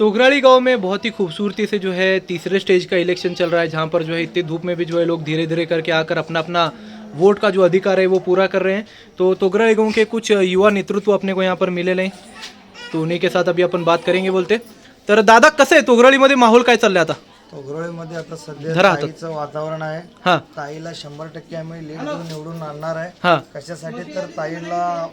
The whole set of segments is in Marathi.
तोगराली गांव में बहुत ही खूबसूरती से जो है तीसरे स्टेज का इलेक्शन चल रहा है जहाँ पर जो है इतनी धूप में भी जो है लोग धीरे धीरे करके आकर अपना अपना वोट का जो अधिकार है वो पूरा कर रहे हैं। तो तोगराली गांव के कुछ युवा नेतृत्व अपने को यहाँ पर मिलेले हैं तो उन्हीं के साथ अभी आपण बात करेंगे बोलते। तर दादा कसं आहे? तोगराळीमध्ये माहोल काय चाललंय आता? तोगरोळीमध्ये आता सध्या धरा हातात. ताईचं वातावरण आहे. हां. ताईला शंभर टक्के आम्ही लीड देऊन निवडून आणणार आहे. हां. कशासाठी? तर ताईला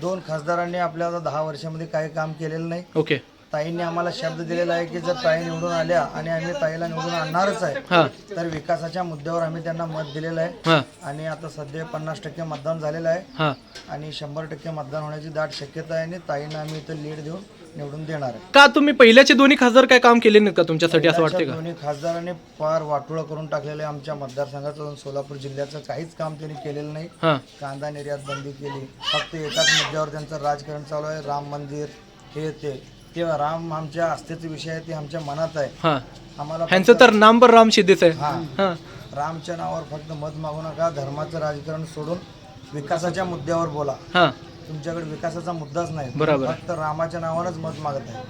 दोन खासदारांनी आपल्या आता दहा वर्षामध्ये काही काम केलेलं नाही. ओके. ताईंनी आम्हाला शब्द दिलेला आहे की जर ताई निवडून आल्या आणि आम्ही ताईला निवडून आणणारच आहे तर विकासाच्या मुद्द्यावर आम्ही त्यांना मत दिलेलं आहे. आणि आता सध्या पन्नास टक्के मतदान झालेलं आहे. आणि शंभर टक्के मतदान होण्याची दाट शक्यता आहे आणि ताईंना आम्ही इथं लीड देऊन निवडून देणार आहे. का तुम्ही पहिल्याचे दोन्ही खासदार काय काम केले नाहीत का तुमच्यासाठी असं वाटते का? दोन्ही खासदारांनी फार वाटोळं करून टाकलेलं आहे. आमच्या मतदारसंघाचं सोलापूर जिल्ह्याचं काहीच काम त्यांनी केलेलं नाही. हां. कांदा निर्यात बंदी केली. फक्त एकाच मुद्द्यावर त्यांचं राजकारण चालू आहे. राम मंदिर हे ते. तेव्हा राम आमच्या आस्थेचा विषय आहे ते आमच्या मनात आहे. हां. आम्हाला ह्यांचं तर नाम पण राम शिंदेच आहे. हा. हां. रामच्या नावावर फक्त मत मागू नका धर्माचं राजकारण सोडून विकासाच्या मुद्द्यावर बोला. हां. तुमच्याकडे विकासाचा मुद्दाच नाही. बरोबर. फक्त रामाच्या नावानंच मत मागत आहे.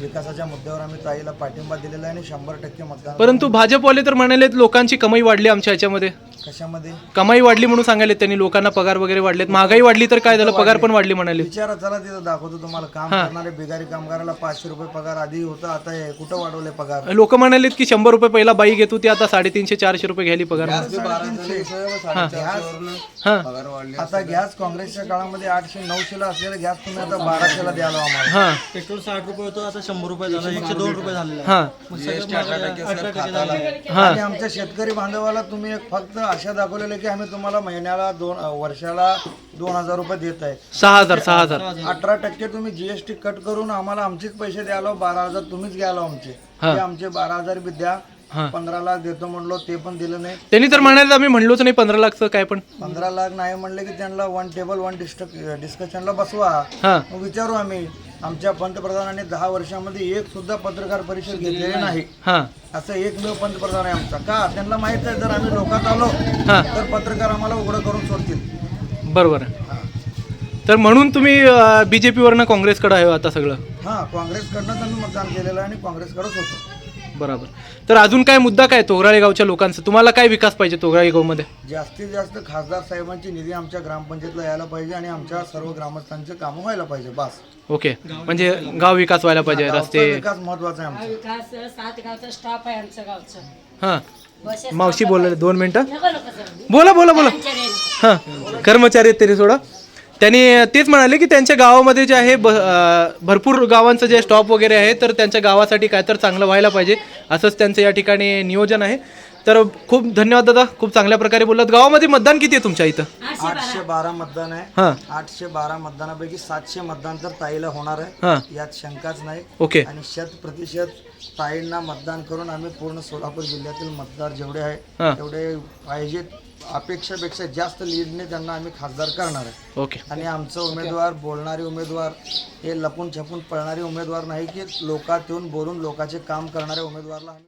विकासाच्या मुद्द्यावर आम्ही ताईला पाठिंबा दिलेला आहे आणि शंभर टक्के मतदान परंतु भाजपवाले तर म्हणाले लोकांची कमाई वाढली आमच्या ह्याच्यामध्ये. कशामध्ये? कमाई वाढली म्हणून सांगायले त्यांनी लोकांना पगार वगैरे वाढलेत. महागाई वाढली तर काय झालं? पगार पण वाढली म्हणाले. विचारा चला तिथं दाखवतो तुम्हाला. काम करणारे बिगारी कामगाराला पाचशे रुपये पगार आधी होता आता हे कुठं वाढवले पगार? लोक म्हणालेत की शंभर रुपये पहिला बाई घेत होती आता साडेतीनशे चारशे रुपये घ्यायली पगार. हां. आता गॅस काँग्रेसच्या काळामध्ये आठशे नऊशे ला असलेला गॅस तुम्ही आता बाराशेला द्यायला आम्हाला. हां. पेट्रोल साठ रुपये होतं आता शंभर रुपये झालं एकशे दोन रुपये झालेलं आहे हां. मग सगळं महागाई अठरा टक्के झालं आहे. हां आणि आमच्या शेतकरी बांधवाला तुम्ही एक फक्त आशा दाखवलेले की आम्ही तुम्हाला महिन्याला दोन वर्षाला दोन हजार रुपये देत आहे. सहा हजार सहा हजार. अठरा टक्के तुम्ही जीएसटी कट करून आम्हाला आमचेच पैसे द्यायला बारा हजार तुम्हीच घ्यायला आमचे. हा. ते आमचे बारा हजार बी द्या. पंधरा लाख देतो म्हणलो ते पण दिलं नाही. त्यांनी तर म्हणाले आम्ही म्हणलोच नाही पंधरा लाखचं काय पण. पंधरा लाख नाही म्हणले की त्यांना वन टेबल वन डिस्कशनला बसवा. हां. मग विचारू आम्ही. आमच्या पंतप्रधानांनी दहा वर्षामध्ये एक सुद्धा पत्रकार परिषद घेतलेली नाही. हां. असं एकमेव पंतप्रधान आहे आमचा. का? त्यांना माहीत आहे जर आम्ही लोकात आलो हां. तर पत्रकार आम्हाला उघडं करून सोडतील. बरोबर आहे. तर म्हणून तुम्ही बी जे पीवरनं काँग्रेसकडे आहे आता सगळं? हा काँग्रेसकडनंच आम्ही मतदान केलेलं आहे आणि काँग्रेसकडेच होतो बरोबर. तर अजून काय मुद्दा काय तोगराळे गावच्या लोकांचा? तुम्हाला काय विकास पाहिजे तोगराळे गावमध्ये? जास्तीत जास्त खासदार साहेबांची निधी आमच्या ग्रामपंचायतला यायला पाहिजे आणि आमच्या सर्व ग्रामस्थांचे कामं व्हायला पाहिजे बस. ओके. म्हणजे गाव विकास व्हायला पाहिजे गावचा रस्ते विकास महत्त्वाचा आहे आमचा. विकास सात गावचा स्टाफ आहे आमचं गावचं. हां. बसेस मावशी बोलले दोन मिनटं. नको नको सर बोला बोला बोला. हां. कर्मचारी आहेत तरी सोडा. त्यांनी तेच म्हणाले की त्यांच्या गावामध्ये जे आहे ब- भरपूर गावांचं जे स्टॉप वगैरे आहे तर त्यांच्या गावासाठी काय तर चांगलं व्हायला पाहिजे. असंच त्यांचं या ठिकाणी नियोजन आहे. तर खूप धन्यवाद दादा खूप चांगल्या प्रकारे बोललात. गावामध्ये मतदान किती आहे तुमच्या इथं? आठशे बारा. मतदान आहे. हां. आठशे बारा मतदानापैकी सातशे मतदान तर ताईला होणार आहे. यात शंकाच नाही. ओके. आणि शत प्रतिशत ताईंना मतदान करून आम्ही पूर्ण सोलापूर जिल्ह्यातील मतदार जेवढे आहे हां. तेवढे पाहिजेत अपेक्षापेक्षा जास्त लीडने त्यांना आम्ही खासदार करणार आहे. ओके. आणि आमचं उमेदवार बोलणारे उमेदवार हे लपून छपून पळणारे उमेदवार नाही की लोकात येऊन बोलून लोकांचे काम करणारे उमेदवारला आम्ही